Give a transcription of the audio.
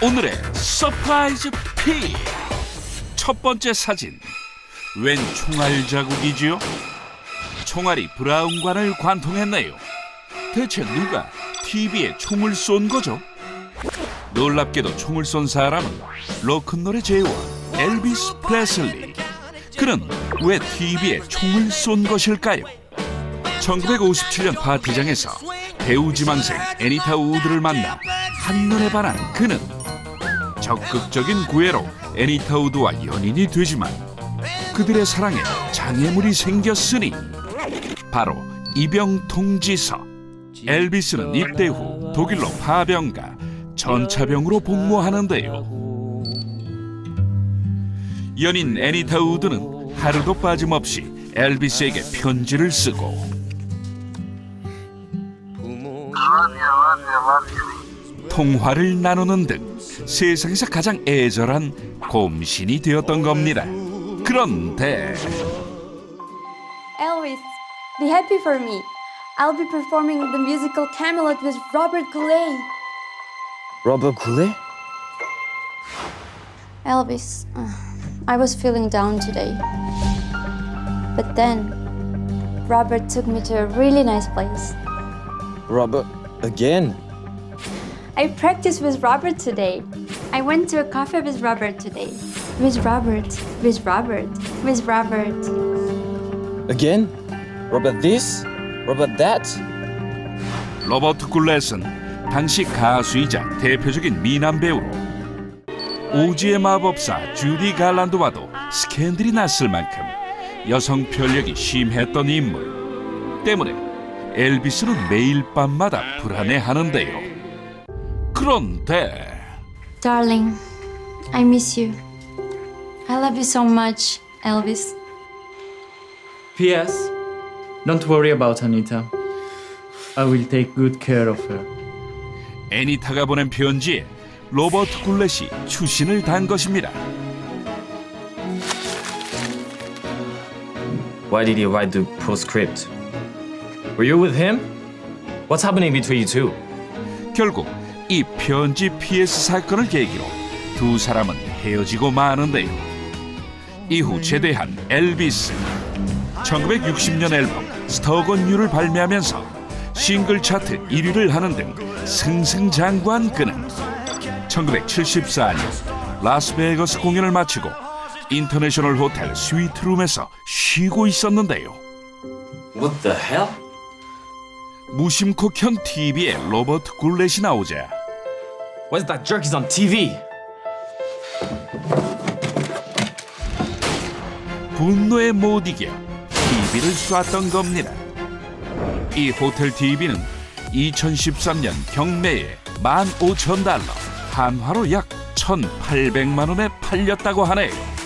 오늘의 서프라이즈 픽! 첫 번째 사진. 웬 총알 자국이지요? 총알이 브라운관을 관통했네요. 대체 누가 TV에 총을 쏜 거죠? 놀랍게도 총을 쏜 사람은 로큰롤의 제왕 엘비스 프레슬리. 그는 왜 TV에 총을 쏜 것일까요? 1957년 파티장에서 배우 지망생 애니타 우드를 만나 한눈에 반한 그는 적극적인 구애로 애니타 우드와 연인이 되지만 그들의 사랑에 장애물이 생겼으니 바로 이병통지서 엘비스는 입대 후 독일로 파병가 전차병으로 복무하는데요. 연인 애니타 우드는 하루도 빠짐없이 엘비스에게 편지를 쓰고 통화를 나누는 등 세상에서 가장 애절한 곰신이 되었던 겁니다. 그런데 Elvis, be happy for me. I'll be performing the musical Camelot with Robert Goulet. Robert Goulet? Elvis, uh, I was feeling down today. But then, Robert took me to a really nice place. Robert again? I practiced with Robert today. I went to a cafe with Robert today. With Robert, with Robert, with Robert. Again? Robert this? Robert that? 로버트 굴렛은 당시 가수이자 대표적인 미남 배우로 오지의 마법사 주디 갈란드와도 스캔들이 났을 만큼 여성 편력이 심했던 인물 때문에 엘비스는 매일 밤마다 불안해하는데요. 그런데 Darling, I miss you. I love you so much, Elvis. P.S. Don't worry about Anita. I will take good care of her. 애니타가 보낸 편지에 로버트 굴렛이 추신을 단 것입니다. Why did he write the postscript? Were you with him? What's happening between you two? 결국 이 편지 PS 사건을 계기로 두 사람은 헤어지고 마는데요. 이후 제대한 엘비스. 1960년 앨범 스터건 유를 발매하면서 싱글 차트 1위를 하는 등 승승장구한 그는 1974년 라스베이거스 공연을 마치고 인터내셔널 호텔 스위트룸에서 쉬고 있었는데요. What the hell? 무심코 켠 TV에 로버트 굴렛이 나오자 Why's that jerky's on TV? 분노에 못 이겨 TV를 쐈던 겁니다. 이 호텔 TV는 2013년 경매에 15,000달러, 한화로 약 1,800만 원에 팔렸다고 하네요.